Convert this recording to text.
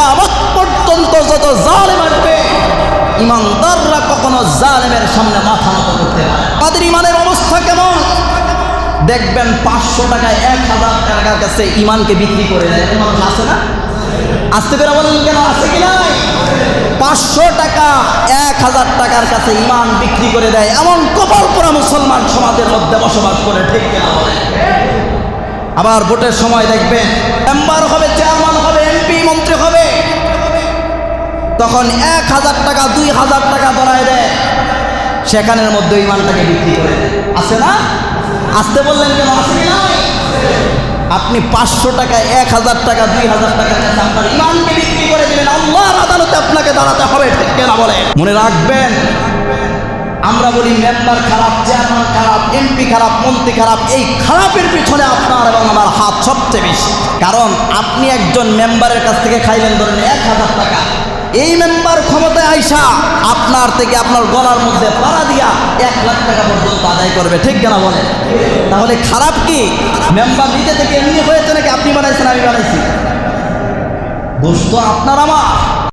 কিয়ামত পর্যন্ত যত জালেম আসবে, ইমানদাররা কখনো জালেমের সামনে মাথা নত করতে পারে না। ইমানের অবস্থা কেমন? দেখবেন পাঁচশো টাকায় এক হাজার টাকার কাছে ইমানকে বিক্রি করে দেয়। মানুষ আছে না? আসতে পেরে বলেন কেন আছে কি নাই? পাঁচশো টাকা এক হাজার টাকার কাছে ইমান বিক্রি করে দেয়। এমন কপাল পোড়া মুসলমান সমাজের মধ্যে বসবাস করে, ঠিক কিনা আবার ভোটের সময় দেখবেন মেম্বার হবে চেয়ারম্যান তখন এক হাজার টাকা, দুই হাজার টাকা ধরায় দেয়। সেখানের মধ্যে ইমানটাকে বিক্রি করে। আছে না? আসতে বললেন কেন? কি নাই? আপনি পাঁচশো টাকা, এক হাজার টাকা, দুই হাজার টাকা ইমানকে বিক্রি করে দিলেন। আল্লাহর আদালতে আপনাকে দাঁড়াতে হবে, ঠিক বলে? মনে রাখবেন, আমরা বলি মেম্বার খারাপ, চেয়ারম্যান খারাপ, এমপি খারাপ, মন্ত্রী খারাপ, এই খারাপের পিছনে আপনার এবং আমার হাত সবচেয়ে বেশি। কারণ আপনি একজন মেম্বারের কাছ থেকে খাইলেন ধরেন এক হাজার টাকা। এই মেম্বার ক্ষমতায় আইসা আপনার থেকে আপনার গলার মধ্যে পাড়া দিয়া এক লাখ টাকা পর্যন্ত আদায় করবে, ঠিক কেনা বলে তাহলে খারাপ কি? মেম্বার নিজে থেকে এমনি হয়েছে নাকি আপনি বানাইছেন, আমি বানাইছি? দোষ তো আপনার আমার।